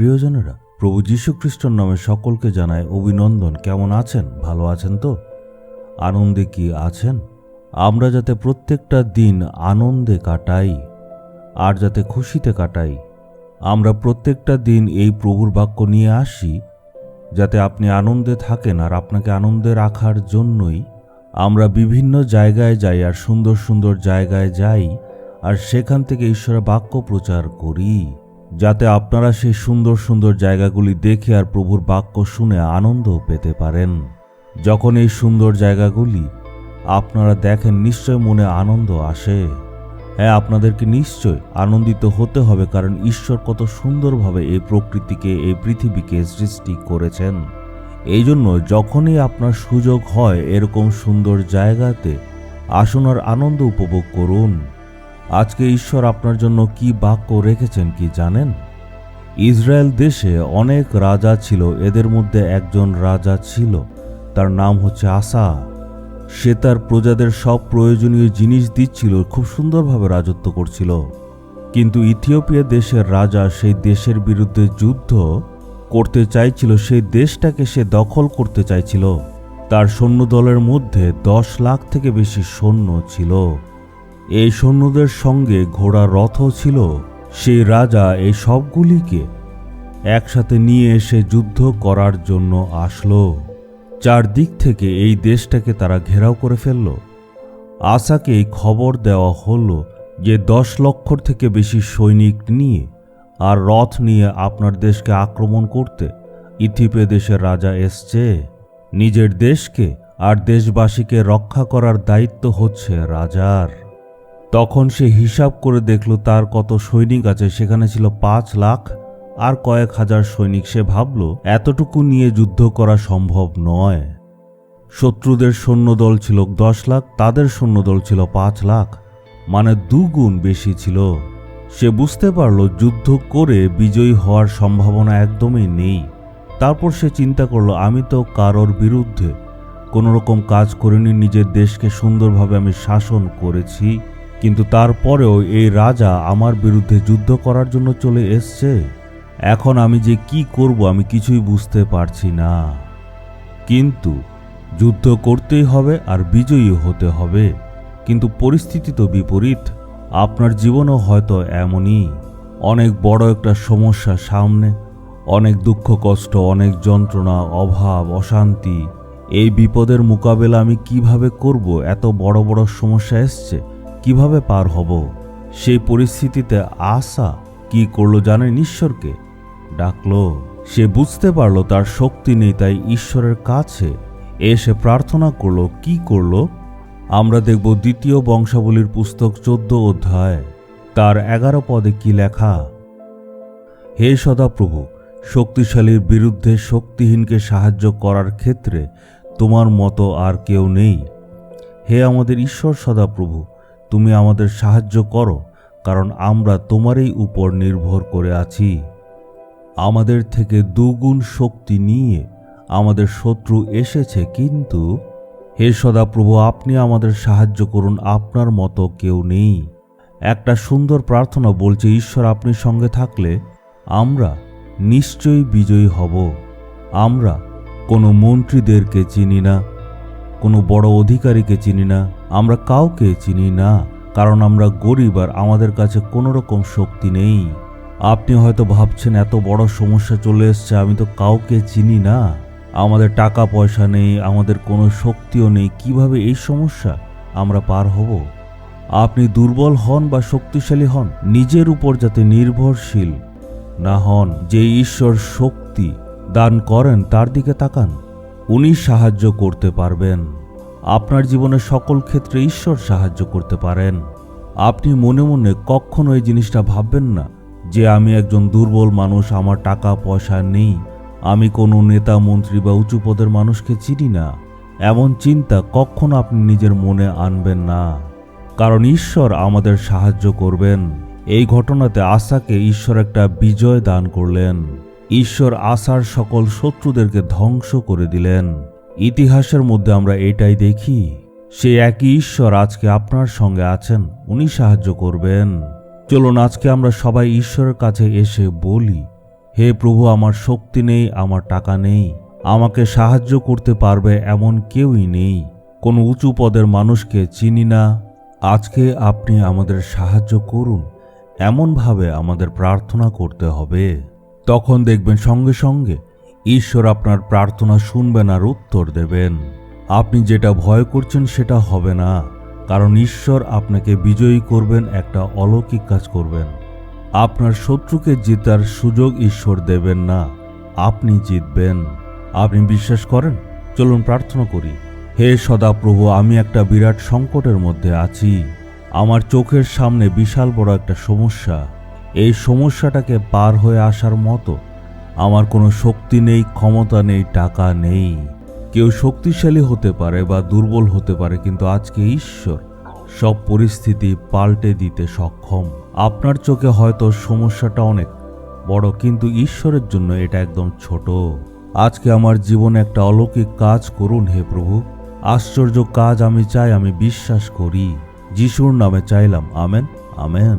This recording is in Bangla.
প্রিয়জনেরা, প্রভু যীশুখ্রিস্টর নামে সকলকে জানায় অভিনন্দন। কেমন আছেন? ভালো আছেন তো? আনন্দে কি আছেন? আমরা যাতে প্রত্যেকটা দিন আনন্দে কাটাই, আর যাতে খুশিতে কাটাই। আমরা প্রত্যেকটা দিন এই প্রভুর বাক্য নিয়ে আসি, যাতে আপনি আনন্দে থাকেন আর আপনাকে আনন্দে রাখার জন্যই আমরা বিভিন্ন জায়গায় যাই আর সুন্দর সুন্দর জায়গায় যাই, আর সেখান থেকে ঈশ্বরের বাক্য প্রচার করি। যাতে আপনারা সেই সুন্দর সুন্দর জায়গাগুলি দেখে আর প্রভুর বাক্য শুনে আনন্দ পেতে পারেন। যখন এই সুন্দর জায়গাগুলি আপনারা দেখেন, নিশ্চয় মনে আনন্দ আসে। হ্যাঁ আপনাদেরকে নিশ্চয় আনন্দিত হতে হবে, কারণ ঈশ্বর কত সুন্দরভাবে এই প্রকৃতিকে, এই পৃথিবীকে সৃষ্টি করেছেন। এই জন্য যখনই আপনার সুযোগ হয়, এরকম সুন্দর জায়গাতে আসুন আর আনন্দ উপভোগ করুন। আজকে ঈশ্বর আপনার জন্য কি বাক্য রেখেছেন কি জানেন? ইসরায়েল দেশে অনেক রাজা ছিল, এদের মধ্যে একজন রাজা ছিল, তার নাম হচ্ছে আসা। সে তার প্রজাদের সব প্রয়োজনীয় জিনিস দিচ্ছিল, খুব সুন্দরভাবে রাজত্ব করছিল। কিন্তু ইথিওপিয়া দেশের রাজা সেই দেশের বিরুদ্ধে যুদ্ধ করতে চাইছিল, সেই দেশটাকে সে দখল করতে চাইছিল। তার সৈন্যদলের মধ্যে দশ লাখ থেকে বেশি সৈন্য ছিল। এই সৈন্যদের সঙ্গে ঘোড়া রথও ছিল সেই রাজা এই সবগুলিকে একসাথে নিয়ে এসে যুদ্ধ করার জন্য আসলো। চারদিক থেকে এই দেশটাকে তারা ঘেরাও করে ফেলল। আশাকে এই খবর দেওয়া হলো যে দশ লক্ষর থেকে বেশি সৈনিক নিয়ে আর রথ নিয়ে আপনার দেশকে আক্রমণ করতে ইথিপে দেশের রাজা এসছে। নিজের দেশকে আর দেশবাসীকে রক্ষা করার দায়িত্ব হচ্ছে রাজার। তখন সে হিসাব করে দেখল তার কত সৈনিক আছে, সেখানে ছিল পাঁচ লাখ আর কয়েক হাজার সৈনিক। সে ভাবল, এতটুকু নিয়ে যুদ্ধ করা সম্ভব নয়। শত্রুদের সৈন্যদল ছিল দশ লাখ, তাদের সৈন্যদল ছিল পাঁচ লাখ মানে দুগুণ বেশি ছিল। সে বুঝতে পারল, যুদ্ধ করে বিজয়ী হওয়ার সম্ভাবনা একদমই নেই। তারপর সে চিন্তা করল, আমি তো কারোর বিরুদ্ধে কোনো রকম কাজ করিনি, নিজের দেশকে সুন্দরভাবে আমি শাসন করেছি। কিন্তু তারপরেও এই রাজা আমার বিরুদ্ধে যুদ্ধ করার জন্য চলে এসছে। এখন আমি যে কি করব আমি কিছুই বুঝতে পারছি না। কিন্তু যুদ্ধ করতেই হবে আর বিজয়ী হতে হবে। কিন্তু পরিস্থিতি তো বিপরীত। আপনার জীবনও হয়তো এমনই। অনেক বড় একটা সমস্যা সামনে। অনেক দুঃখ, কষ্ট, অনেক যন্ত্রণা, অভাব, অশান্তি। এই বিপদের মোকাবেলা আমি কীভাবে করব? এত বড় বড় সমস্যা এসছে। কীভাবে পার হব? সেই পরিস্থিতিতে আশা কি করল জানেন ঈশ্বরকে? ডাকলো। সে বুঝতে পারল তার শক্তি নেই, তাই ঈশ্বরের কাছে এসে প্রার্থনা করল, কি করল? আমরা দেখব দ্বিতীয় বংশাবলীর পুস্তক চোদ্দ অধ্যায়, তার এগারো পদে কি লেখা? হে সদাপ্রভু, শক্তিশালীর বিরুদ্ধে শক্তিহীনকে সাহায্য করার ক্ষেত্রে তোমার মতো আর কেউ নেই। হে আমাদের ঈশ্বর সদাপ্রভু তুমি আমাদের সাহায্য করো, কারণ আমরা তোমারই উপর নির্ভর করে আছি। আমাদের থেকে দুগুণ শক্তি নিয়ে আমাদের শত্রু এসেছে, কিন্তু হে সদাপ্রভু, আপনি আমাদের সাহায্য করুন, আপনার মতো কেউ নেই। একটা সুন্দর প্রার্থনা বলছে, ঈশ্বর আপনি সঙ্গে থাকলে আমরা নিশ্চয়ই বিজয়ী হব। আমরা কোনো মন্ত্রীদেরকে চিনি না কোনো বড় অধিকারীকে চিনি না, আমরা কাউকে চিনি না, কারণ আমরা গরিব আর আমাদের কাছে কোনো রকম শক্তি নেই। আপনি হয়তো ভাবছেন, এত বড় সমস্যা চলে এসছে, আমি তো কাউকে চিনি না। আমাদের টাকা পয়সা নেই, আমাদের কোনো শক্তিও নেই, কীভাবে এই সমস্যা আমরা পার হব? আপনি দুর্বল হন বা শক্তিশালী হন, নিজের উপর যাতে নির্ভরশীল না হন, যে ঈশ্বর শক্তি দান করেন, তার দিকে তাকান। উনি সাহায্য করতে পারবেন। আপনার জীবনের সকল ক্ষেত্রে ঈশ্বর সাহায্য করতে পারেন। আপনি মনে মনে কখনো এই জিনিসটা ভাববেন না যে আমি একজন দুর্বল মানুষ, আমার টাকা পয়সা নেই, আমি কোনো নেতা, মন্ত্রী বা উঁচু পদের মানুষকে চিনি না। এমন চিন্তা কখনো আপনি নিজের মনে আনবেন না। কারণ ঈশ্বর আমাদের সাহায্য করবেন। এই ঘটনাতে আশাকে ঈশ্বর একটা বিজয় দান করলেন। ঈশ্বর আশার সকল শত্রুদেরকে ধ্বংস করে দিলেন। ইতিহাসের মধ্যে আমরা এটাই দেখি, সে একই ঈশ্বর আজকে আপনার সঙ্গে আছেন, উনি সাহায্য করবেন। চলুন আজকে আমরা সবাই ঈশ্বরের কাছে এসে বলি, হে প্রভু, আমার শক্তি নেই, আমার টাকা নেই, আমাকে সাহায্য করতে পারবে এমন কেউই নেই। কোনো উঁচু পদের মানুষকে চিনি না, আজকে আপনি আমাদের সাহায্য করুন, এমনভাবে আমাদের প্রার্থনা করতে হবে। তখন দেখবেন সঙ্গে সঙ্গে ঈশ্বর আপনার প্রার্থনা শুনবেন আর উত্তর দেবেন। আপনি যেটা ভয় করছেন সেটা হবে না, কারণ ঈশ্বর আপনাকে বিজয়ী করবেন, একটা অলৌকিক কাজ করবেন। আপনার শত্রুকে জেতার সুযোগ ঈশ্বর দেবেন না, আপনি জিতবেন। আপনি বিশ্বাস করেন? চলুন প্রার্থনা করি। হে সদাপ্রভু, আমি একটা বিরাট সংকটের মধ্যে আছি। আমার চোখের সামনে বিশাল বড় একটা সমস্যা। এই সমস্যাটাকে পার হয়ে আসার মতো আমার কোনো শক্তি নেই, ক্ষমতা নেই, টাকা নেই। কেউ শক্তিশালী হতে পারে বা দুর্বল হতে পারে, কিন্তু আজকে ঈশ্বর সব পরিস্থিতি পাল্টে দিতে সক্ষম। আপনার চোখে হয়তো সমস্যাটা অনেক বড়, কিন্তু ঈশ্বরের জন্য এটা একদম ছোট। আজকে আমার জীবনে একটা অলৌকিক কাজ করুন হে প্রভু। আশ্চর্য কাজ আমি চাই, আমি বিশ্বাস করি। যিশুর নামে চাইলাম, amen amen.